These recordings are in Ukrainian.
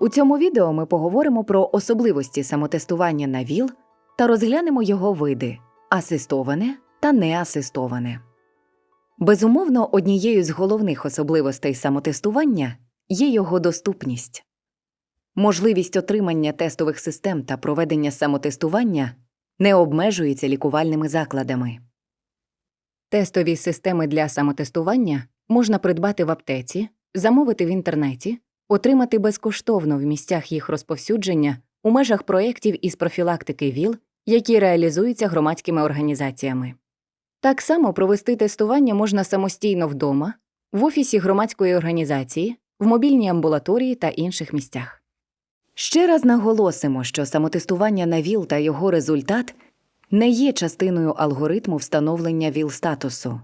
У цьому відео ми поговоримо про особливості самотестування на ВІЛ та розглянемо його види асистоване та неасистоване. Безумовно, однією з головних особливостей самотестування є його доступність. Можливість отримання тестових систем та проведення самотестування не обмежується лікувальними закладами. Тестові системи для самотестування можна придбати в аптеці, замовити в інтернеті, отримати безкоштовно в місцях їх розповсюдження у межах проєктів із профілактики ВІЛ, які реалізуються громадськими організаціями. Так само провести тестування можна самостійно вдома, в офісі громадської організації, в мобільній амбулаторії та інших місцях. Ще раз наголосимо, що самотестування на ВІЛ та його результат не є частиною алгоритму встановлення ВІЛ-статусу.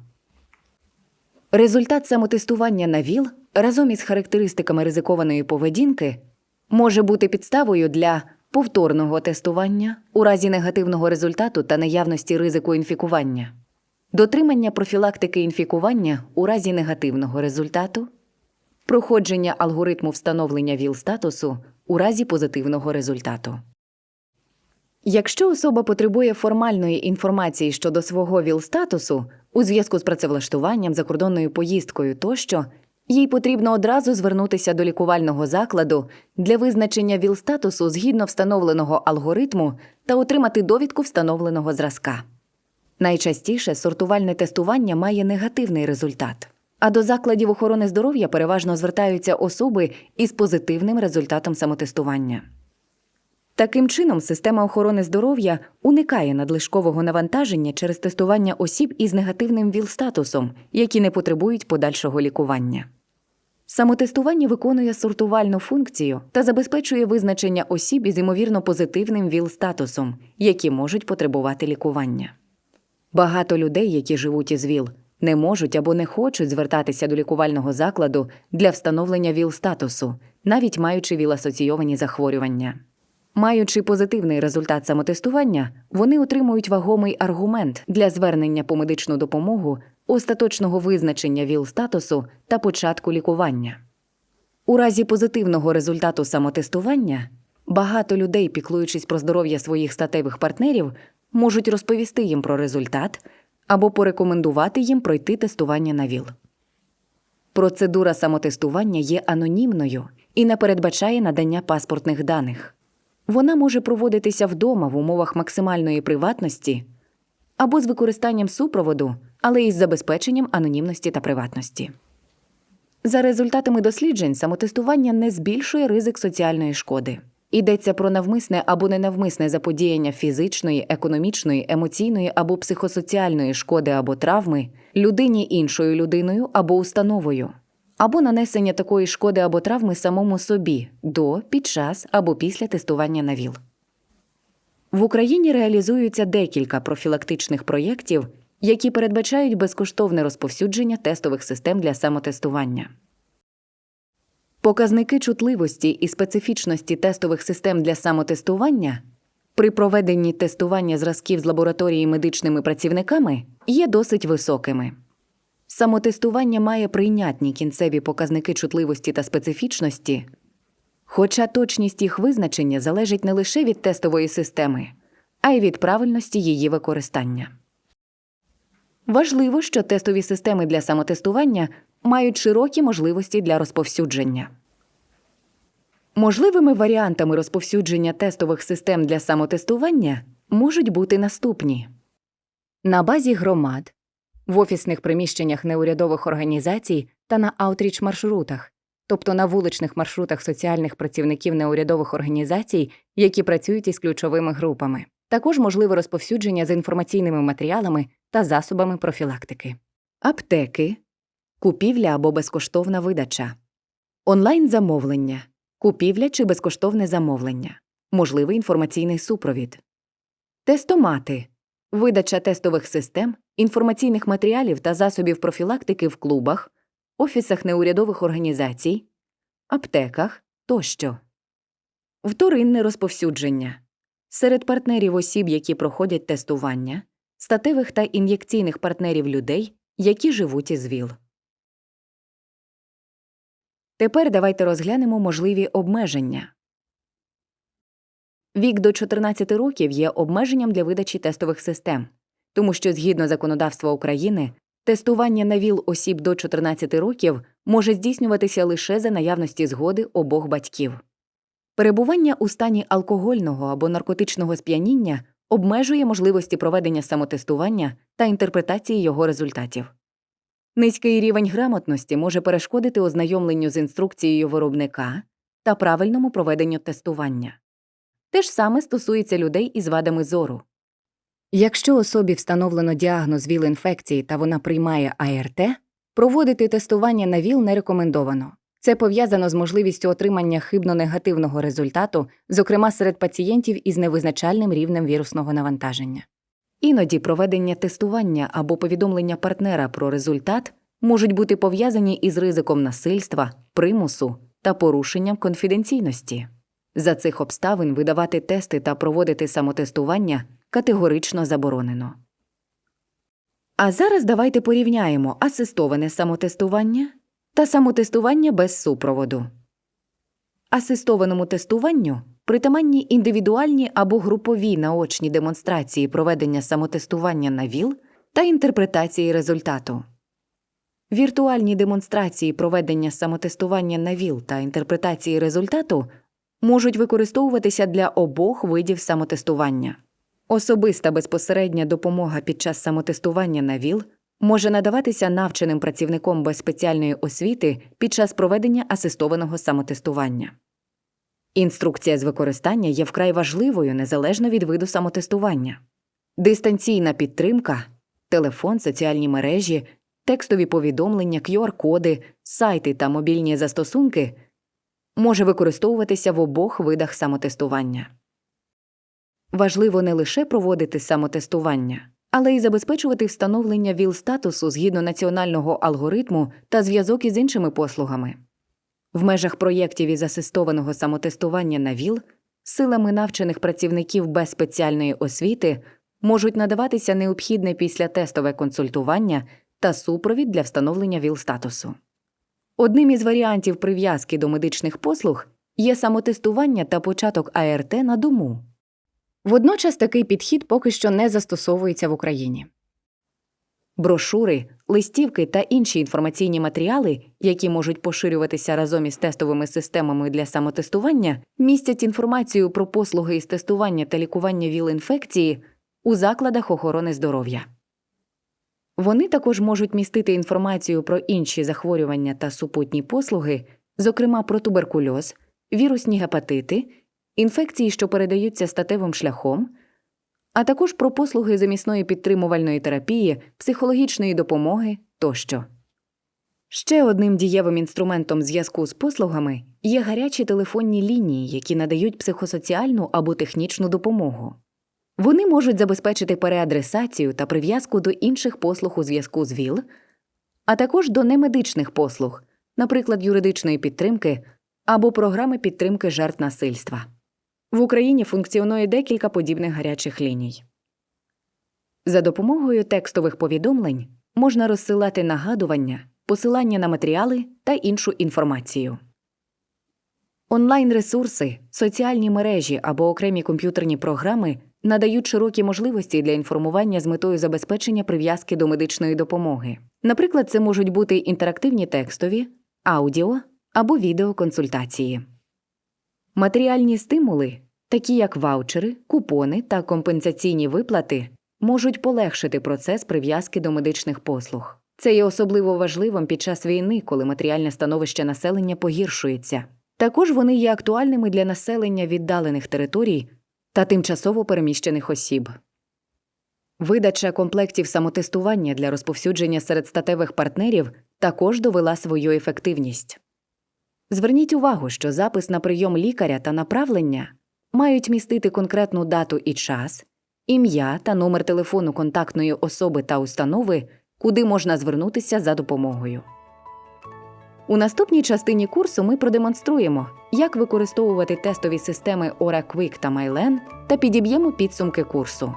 Результат самотестування на ВІЛ разом із характеристиками ризикованої поведінки може бути підставою для повторного тестування у разі негативного результату та наявності ризику інфікування, дотримання профілактики інфікування у разі негативного результату, проходження алгоритму встановлення ВІЛ-статусу у разі позитивного результату. Якщо особа потребує формальної інформації щодо свого ВІЛ-статусу у зв'язку з працевлаштуванням, закордонною поїздкою тощо, їй потрібно одразу звернутися до лікувального закладу для визначення ВІЛ-статусу згідно встановленого алгоритму та отримати довідку встановленого зразка. Найчастіше сортувальне тестування має негативний результат, а до закладів охорони здоров'я переважно звертаються особи із позитивним результатом самотестування. Таким чином, система охорони здоров'я уникає надлишкового навантаження через тестування осіб із негативним ВІЛ-статусом, які не потребують подальшого лікування. Самотестування виконує сортувальну функцію та забезпечує визначення осіб із ймовірно позитивним ВІЛ-статусом, які можуть потребувати лікування. Багато людей, які живуть із ВІЛ, не можуть або не хочуть звертатися до лікувального закладу для встановлення ВІЛ-статусу, навіть маючи ВІЛ-асоційовані захворювання. Маючи позитивний результат самотестування, вони отримують вагомий аргумент для звернення по медичну допомогу, остаточного визначення ВІЛ-статусу та початку лікування. У разі позитивного результату самотестування багато людей, піклуючись про здоров'я своїх статевих партнерів, можуть розповісти їм про результат або порекомендувати їм пройти тестування на ВІЛ. Процедура самотестування є анонімною і не передбачає надання паспортних даних. Вона може проводитися вдома в умовах максимальної приватності або з використанням супроводу, але із забезпеченням анонімності та приватності. За результатами досліджень, самотестування не збільшує ризик соціальної шкоди. Йдеться про навмисне або ненавмисне заподіяння фізичної, економічної, емоційної або психосоціальної шкоди або травми людині іншою людиною або установою або нанесення такої шкоди або травми самому собі до, під час або після тестування на ВІЛ. В Україні реалізуються декілька профілактичних проєктів, які передбачають безкоштовне розповсюдження тестових систем для самотестування. Показники чутливості і специфічності тестових систем для самотестування при проведенні тестування зразків з лабораторії медичними працівниками є досить високими. Самотестування має прийнятні кінцеві показники чутливості та специфічності, хоча точність їх визначення залежить не лише від тестової системи, а й від правильності її використання. Важливо, що тестові системи для самотестування мають широкі можливості для розповсюдження. Можливими варіантами розповсюдження тестових систем для самотестування можуть бути наступні на базі громад в офісних приміщеннях неурядових організацій та на аутріч маршрутах, тобто на вуличних маршрутах соціальних працівників неурядових організацій, які працюють із ключовими групами. Також можливе розповсюдження з інформаційними матеріалами та засобами профілактики, аптеки, купівля або безкоштовна видача, онлайн замовлення, купівля чи безкоштовне замовлення, можливий інформаційний супровід, тестомати, видача тестових систем інформаційних матеріалів та засобів профілактики в клубах, офісах неурядових організацій, аптеках тощо. Вторинне розповсюдження серед партнерів осіб, які проходять тестування, статевих та ін'єкційних партнерів людей, які живуть із ВІЛ. Тепер давайте розглянемо можливі обмеження. Вік до 14 років є обмеженням для видачі тестових систем, тому що згідно законодавства України тестування на ВІЛ осіб до 14 років може здійснюватися лише за наявності згоди обох батьків. Перебування у стані алкогольного або наркотичного сп'яніння обмежує можливості проведення самотестування та інтерпретації його результатів. Низький рівень грамотності може перешкодити ознайомленню з інструкцією виробника та правильному проведенню тестування. Те ж саме стосується людей із вадами зору. Якщо особі встановлено діагноз ВІЛ-інфекції та вона приймає АРТ, проводити тестування на ВІЛ не рекомендовано. Це пов'язано з можливістю отримання хибно-негативного результату, зокрема серед пацієнтів із невизначальним рівнем вірусного навантаження. Іноді проведення тестування або повідомлення партнера про результат можуть бути пов'язані із ризиком насильства, примусу та порушенням конфіденційності. За цих обставин видавати тести та проводити самотестування категорично заборонено. А зараз давайте порівняємо асистоване самотестування та самотестування без супроводу. Асистованому тестуванню притаманні індивідуальні або групові наочні демонстрації проведення самотестування на ВІЛ та інтерпретації результату. Віртуальні демонстрації проведення самотестування на ВІЛ та інтерпретації результату можуть використовуватися для обох видів самотестування. Особиста безпосередня допомога під час самотестування на ВІЛ може надаватися навченим працівником без спеціальної освіти під час проведення асистованого самотестування. Інструкція з використання є вкрай важливою незалежно від виду самотестування. Дистанційна підтримка, телефон, соціальні мережі, текстові повідомлення, QR-коди, сайти та мобільні застосунки може використовуватися в обох видах самотестування. Важливо не лише проводити самотестування, але й забезпечувати встановлення ВІЛ-статусу згідно національного алгоритму та зв'язок із іншими послугами. В межах проєктів із асистованого самотестування на ВІЛ силами навчених працівників без спеціальної освіти можуть надаватися необхідне післятестове консультування та супровід для встановлення ВІЛ-статусу. Одним із варіантів прив'язки до медичних послуг є самотестування та початок АРТ на дому. Водночас такий підхід поки що не застосовується в Україні. Брошури, листівки та інші інформаційні матеріали, які можуть поширюватися разом із тестовими системами для самотестування, містять інформацію про послуги із тестування та лікування ВІЛ-інфекції у закладах охорони здоров'я. Вони також можуть містити інформацію про інші захворювання та супутні послуги, зокрема про туберкульоз, вірусні гепатити, інфекції, що передаються статевим шляхом, а також про послуги замісної підтримувальної терапії, психологічної допомоги тощо. Ще одним дієвим інструментом зв'язку з послугами є гарячі телефонні лінії, які надають психосоціальну або технічну допомогу. Вони можуть забезпечити переадресацію та прив'язку до інших послуг у зв'язку з ВІЛ, а також до немедичних послуг, наприклад, юридичної підтримки або програми підтримки жертв насильства. В Україні функціонує декілька подібних гарячих ліній. За допомогою текстових повідомлень можна розсилати нагадування, посилання на матеріали та іншу інформацію. Онлайн-ресурси, соціальні мережі або окремі комп'ютерні програми надають широкі можливості для інформування з метою забезпечення прив'язки до медичної допомоги. Наприклад, це можуть бути інтерактивні текстові, аудіо або відеоконсультації. Матеріальні стимули, такі як ваучери, купони та компенсаційні виплати, можуть полегшити процес прив'язки до медичних послуг. Це є особливо важливим під час війни, коли матеріальне становище населення погіршується. Також вони є актуальними для населення віддалених територій та тимчасово переміщених осіб. Видача комплектів самотестування для розповсюдження серед статевих партнерів також довела свою ефективність. Зверніть увагу, що запис на прийом лікаря та направлення мають містити конкретну дату і час, ім'я та номер телефону контактної особи та установи, куди можна звернутися за допомогою. У наступній частині курсу ми продемонструємо, як використовувати тестові системи OraQuick та MyLen та підіб'ємо підсумки курсу.